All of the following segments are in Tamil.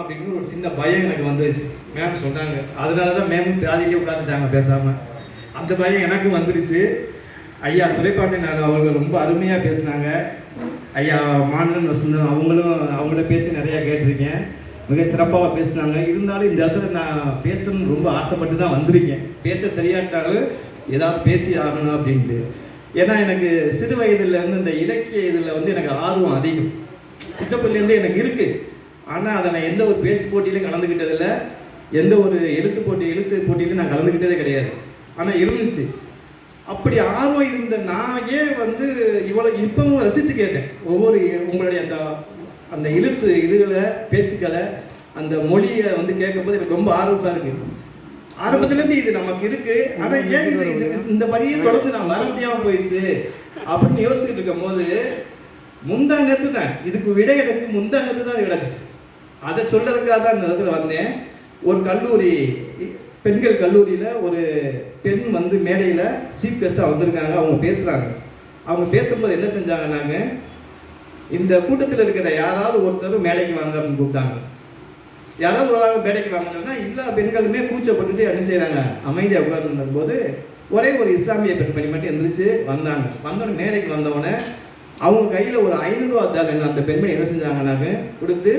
அப்படின்னு ஒரு சின்ன பயம் எனக்கு வந்துருச்சு. மேம் சொன்னாங்க. அதனால தான் மேம் பாதிக்க உட்காந்துட்டாங்க பேசாமல் அந்த பயம் எனக்கு வந்துருச்சு. ஐயா துறைப்பாண்டியன் அவர்கள் ரொம்ப அருமையாக பேசினாங்க. ஐயா மாநிலம் வசந்தம் அவங்களும் அவங்கள பேச்சு நிறையா கேட்டிருக்கேன். மிக சிறப்பாக பேசினாங்க. இருந்தாலும் இந்த இடத்துல நான் பேசணும்னு ரொம்ப ஆசைப்பட்டு தான் வந்திருக்கேன். பேச தெரியாட்டாலும் ஏதாவது பேசி ஆகணும் அப்படின்ட்டு. ஏன்னா எனக்கு சிறு வயதுலேருந்து இந்த இலக்கிய இதில் வந்து எனக்கு ஆர்வம் அதிகம். சித்தப்பள்ளியிலேருந்து எனக்கு இருக்குது ஆனால் அதை நான் எந்த ஒரு பேச்சு போட்டியிலும் கலந்துக்கிட்டதில்லை எந்த ஒரு எழுத்து போட்டி எழுத்து போட்டியிலும் நான் கலந்துக்கிட்டதே கிடையாது. ஆனால் இருந்துச்சு. அப்படி ஆர்வம் இருந்த நான் ஏன் வந்து இவ்வளோ இப்பவும் ரசித்து கேட்டேன். ஒவ்வொரு உங்களுடைய அந்த அந்த எழுத்து இதுகளை பேச்சுக்களை அந்த மொழியை வந்து கேட்கும்போது எனக்கு ரொம்ப ஆர்வமாக இருக்குது ஆரம்பத்துலேருந்து இது நமக்கு இருக்கு. ஆனால் ஏன் இது இது இந்த பணியை தொடர்ந்து நான் வர முடியாமல் போயிடுச்சு? அப்படின்னு யோசிச்சுட்டு இருக்கும் போது முந்தா தான் இதுக்கு விடை எனக்கு முந்தா தான் கிடச்சிச்சு. அதை சொல்றதுக்காக தான் இந்த இடத்துல வந்தேன். ஒரு கல்லூரி பெண்கள் கல்லூரியில் ஒரு பெண் வந்து மேடையில் சீஃப் கெஸ்ட்டாக வந்திருக்காங்க. அவங்க பேசுகிறாங்க அவங்க பேசும்போது என்ன செஞ்சாங்கன்னாங்க இந்த கூட்டத்தில் இருக்கிற யாராவது ஒருத்தர் மேடைக்கு வாங்க அப்படின்னு கூப்பிட்டாங்க. யாராவது ஒரு ஆள் மேடைக்கு வாங்கினா எல்லா பெண்களுமே கூச்சப்பட்டுட்டு என்ன செய்கிறாங்க அமைதியாக உட்கார்ந்துருந்த போது ஒரே ஒரு இஸ்லாமிய பெண்மணி மட்டும் எந்திரிச்சு வந்தாங்க. வந்தோடனே மேடைக்கு வந்தவொடனே அவங்க கையில் ஒரு ஐநூறுரூவா தாள் அந்த பெண்மணி என்ன செஞ்சாங்கன்னாங்க கொடுத்து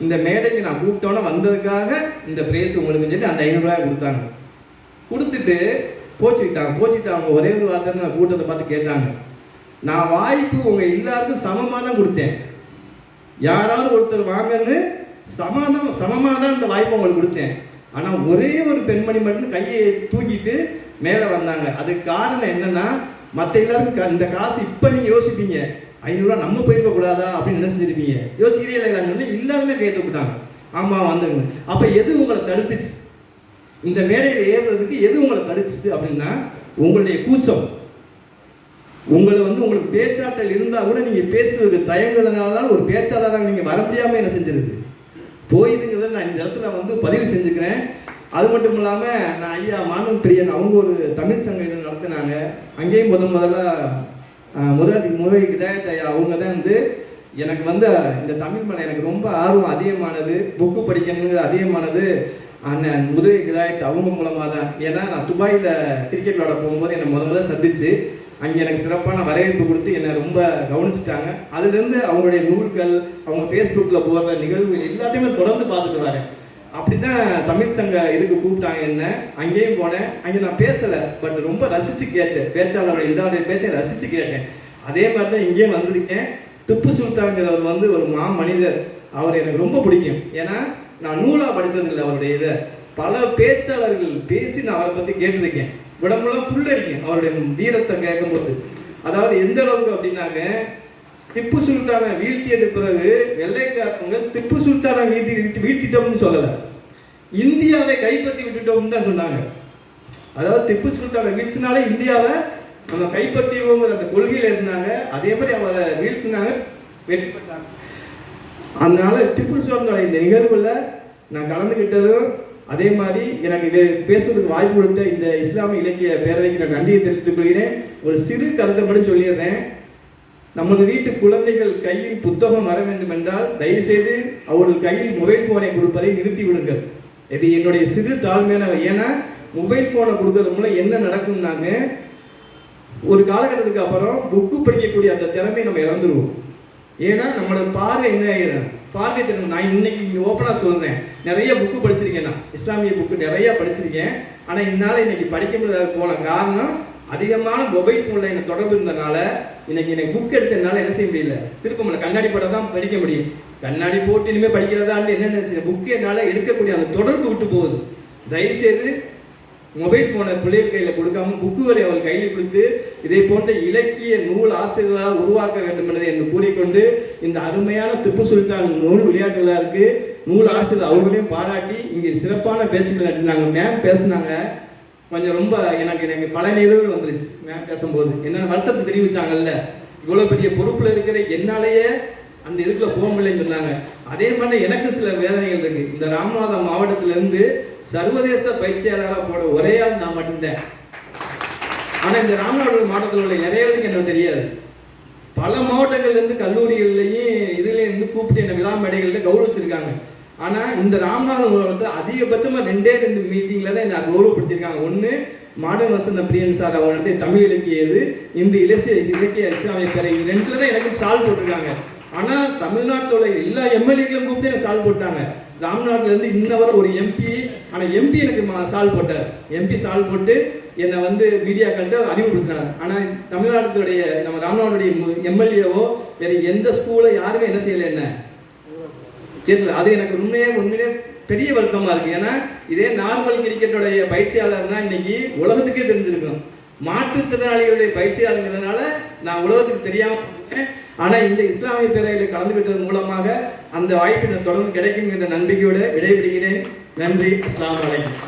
இந்த மேடைக்கு நான் கூப்பிட்டோன்னே வந்ததுக்காக இந்த பிரைஸ் உங்களுக்கு சொல்லி அந்த ஐநூறுரூவா கொடுத்தாங்க. கொடுத்துட்டு போச்சுக்கிட்டாங்க போச்சுட்டு அவங்க ஒரே ஒரு வார்த்தை நான் கூட்டத்தை பார்த்து கேட்டாங்க. நான் வாய்ப்பு உங்கள் எல்லாருக்கும் சமமாக தான் கொடுத்தேன். யாராவது ஒருத்தர் வாங்கன்னு சமானம் சமமாக தான் அந்த வாய்ப்பை உங்களுக்கு கொடுத்தேன். ஆனால் ஒரே ஒரு பெண்மணி மட்டும் கையை தூக்கிட்டு மேலே வந்தாங்க. அதுக்கு காரணம் என்னென்னா மற்ற எல்லாருக்கும் க- இந்த காசு இப்போ நீங்கள் யோசிப்பீங்க. ஐநூறுரூவா நம்ம போயிருக்க கூடாதா அப்படின்னு என்ன செஞ்சிருப்பீங்க? யோசிக்கிறீங்களா இல்லைன்னு சொல்லி எல்லாருமே கையை தூக்கிட்டாங்க. ஆமாம் வந்துங்க அப்போ எது உங்களை தடுத்துச்சு? இந்த மேடையில் ஏறுறதுக்கு எது உங்களை தடுத்துச்சு அப்படின்னா உங்களுடைய கூச்சம். உங்களை வந்து உங்களுக்கு பேச்சாற்றல் இருந்தால் கூட நீங்கள் பேசுறதுக்கு தயங்குறதுனால ஒரு பேச்சாளராக நீங்கள் வர முடியாமல் என்ன செஞ்சிருது? போயிருங்கிறத நான் இந்த இடத்துல வந்து பதிவு செஞ்சுக்கிறேன். அது மட்டும் இல்லாமல் நான் ஐயா மாணவன் பிரியன் அவங்க ஒரு தமிழ் சங்கம் இது நடத்தினாங்க. அங்கேயும் முத முதல்ல முதலாளி முதல் முதல் ஐயா அவங்க தான் வந்து எனக்கு வந்து இந்த தமிழ் மேலே எனக்கு ரொம்ப ஆர்வம் அதிகமானது புக்கு படிக்கணுங்கிற அதிகமானது. அண்ணன் முதல் இதாயத் அவங்க மூலமாக தான் ஏன்னா நான் துபாயில் கிரிக்கெட் விளாட போகும்போது என்னை முத முதல்ல சந்திச்சு அங்கே எனக்கு சிறப்பான வரவேற்பு கொடுத்து என்னை ரொம்ப கவனிச்சிட்டாங்க. அதுலேருந்து அவங்களுடைய நூல்கள் அவங்க ஃபேஸ்புக்கில் போடுற நிகழ்வுகள் எல்லாத்தையுமே தொடர்ந்து பார்த்துட்டு வரேன். அப்படி தான் தமிழ் சங்க இதுக்கு கூப்பிட்டாங்க என்ன? அங்கேயும் போனேன். அங்கே நான் பேசலை பட் ரொம்ப ரசித்து கேட்டேன். பேச்சாளருடைய இதாவுடைய பேச்சை ரசித்து கேட்டேன். அதே மாதிரி தான் இங்கேயும் வந்திருக்கேன். திப்பு சுல்தான்கிறவர் வந்து ஒரு மா மனிதர். அவர் எனக்கு ரொம்ப பிடிக்கும். ஏன்னா நான் நூலாக படித்ததில்லை அவருடைய இதை. பல பேச்சாளர்கள் பேசி நான் அவரை பற்றி கேட்டிருக்கேன். விடம்புலாம் புல்லரிக்கேன் அவருடைய வீரத்தை கேட்கும்போது. அதாவது எந்த அளவுக்கு அப்படின்னாங்க திப்பு சுல்தானை வீழ்த்தியது பிறகு வெள்ளைக்காரங்க திப்பு சுல்தானை வீழ்த்தி வீழ்த்தி வீழ்த்திட்டோம்னு சொல்லலை. இந்தியாவை கைப்பற்றி விட்டுட்டோம்னு தான் சொன்னாங்க. அதாவது திப்பு சுல்தானை வீழ்த்தினாலே இந்தியாவை நம்ம கைப்பற்றிடுவோங்கிற அந்த கொள்கையில் இருந்தாங்க. அதே மாதிரி அவரை வீழ்த்தினாங்க வெற்றி பெற்றாங்க. அதனால திப்பு சுல்தானோட இந்த நிகழ்வில் நான் கலந்துக்கிட்டதும் அதே மாதிரி எனக்கு இது பேசுறதுக்கு வாய்ப்பு கொடுத்த இந்த இஸ்லாமிய இலக்கிய பேரவைக்கு நான் நன்றியை தெரிவித்துக் கொள்கிறேன். ஒரு சிறு கருத்தை மட்டும் சொல்லிடுறேன். நமது வீட்டு குழந்தைகள் கையில் புத்தகம் வர வேண்டும் என்றால் தயவு செய்து அவர்கள் கையில் மொபைல் போனை கொடுப்பதை நிறுத்தி விடுங்கள். இது என்னுடைய சிறு தாழ்மையான ஏன்னா மொபைல் போனை கொடுக்கறது மூலம் என்ன நடக்கும்னாங்க ஒரு காலகட்டத்துக்கு அப்புறம் புக்கு படிக்கக்கூடிய அந்த திறமையை நம்ம இழந்துருவோம். ஏன்னா நம்மளோட பார்வை என்ன ஆயிடும் பார்வை திறன். நான் இன்னைக்கு இங்கே ஓப்பனாக சொல்கிறேன் நிறைய புக்கு படிச்சிருக்கேன் நான். இஸ்லாமிய புக்கு நிறையா படிச்சிருக்கேன். ஆனால் என்னால் இன்னைக்கு படிக்க முடியாத போன காரணம் அதிகமான மொபைல் ஃபோனில் எனக்கு தொடர்பு இருந்தனால இன்னைக்கு எனக்கு புக் எடுத்ததுனால என்ன செய்ய முடியல? திரும்ப கண்ணாடி படம் தான் படிக்க முடியும். கண்ணாடி போட்டிலுமே படிக்கிறதான்னு என்ன புக்கு என்னால் எடுக்கக்கூடிய அந்த தொடர்பு விட்டு போகுது. தயவுசெய்து மொபைல் போனை பிள்ளைகள் கையில் கொடுக்காம புக்குகளை அவள் கையில் கொடுத்து இதை போன்ற இலக்கிய நூல் ஆசிரியர்களாக உருவாக்க வேண்டும் என்பதை என்று கூறிக்கொண்டு இந்த அருமையான திப்பு சுல்தான் நூல் விளையாட்டுகளாக இருக்குது நூல் ஆசிரியர் அவர்களையும் பாராட்டி இங்கே சிறப்பான பேச்சுக்கள் நடத்தினாங்க. மேம் பேசினாங்க. கொஞ்சம் ரொம்ப எனக்கு எனக்கு பல நிகழ்வுகள் வந்துருச்சு. மேம் பேசும்போது. என்னென்ன வருத்தத்தை தெரிவிச்சாங்கல்ல? இவ்வளோ பெரிய பொறுப்பில் இருக்கிற என்னாலேயே அந்த இதுக்குள்ள போக முடியலன்னு சொன்னாங்க. அதே மாதிரி எனக்கு சில வேதனைகள் இருக்கு. இந்த ராமநாதம் மாவட்டத்திலிருந்து சர்வதேச பயிற்சியாளராக போட ஒரே ஆள் நான் மட்டும்தான். ஆனால் இந்த ராமநாதபுரம் மாவட்டத்தில் உள்ள நிறைய பேருக்கு எனக்கு தெரியாது. பல மாவட்டங்கள்லேருந்து கல்லூரிகள்லையும் இதுலேயும் இருந்து கூப்பிட்டு என்னை விழா மேடைகள்கிட்ட கௌரவிச்சிருக்காங்க. ஆனால் இந்த ராமநாதபுரம் வந்து அதிகபட்சமாக ரெண்டே ரெண்டு மீட்டிங்கில் தான் என்னை கௌரவப்படுத்தியிருக்காங்க. ஒன்று மாடர்ன் வசந்த பிரியன் சார் அவங்க வந்து தமிழ் இலக்கிய இது இன்று இலக்கிய இலக்கிய இஸ்லாமிய பேரை இது ரெண்டுல தான் எனக்கு சால் போட்டிருக்காங்க. ஆனால் தமிழ்நாட்டில் உள்ள எல்லா எம்எல்ஏக்களும் கூப்பிட்டு எனக்கு சால் போட்டாங்க. ராம்நாட்டிலேருந்து இன்ன வரை ஒரு எம்பி ஆனால் எம்பி எனக்கு மா- சால் போட்டார். எம்பி சால் போட்டு என்னை வந்து மீடியாக்கள்கிட்ட அறிமுகப்படுத்தினாங்க. ஆனால் தமிழ்நாட்டுடைய நம்ம ராம்நாட்டுடைய எம்எல்ஏவோ எனக்கு எந்த ஸ்கூலை யாருமே என்ன செய்யலை என்ன? தெரியல அது எனக்கு உண்மையே உண்மையிலே பெரிய வருத்தமா இருக்கு. ஏன்னா இதே நார்மல் கிரிக்கெட்டோடைய பயிற்சியாளர்னா இன்னைக்கு உலகத்துக்கே தெரிஞ்சிருக்கணும். மாற்றுத்திறனாளிகளுடைய பயிற்சியாளர்ங்கிறதுனால நான் உலகத்துக்கு தெரியாம போனேன். ஆனா இந்த இஸ்லாமிய பேரவையில் கலந்துகிட்டதன் மூலமாக அந்த வாய்ப்பு தொடர்ந்து கிடைக்கும் என்ற நம்பிக்கையோடு விடைபெறுகிறேன். நன்றி. இஸ்லாம் வலைக்கம்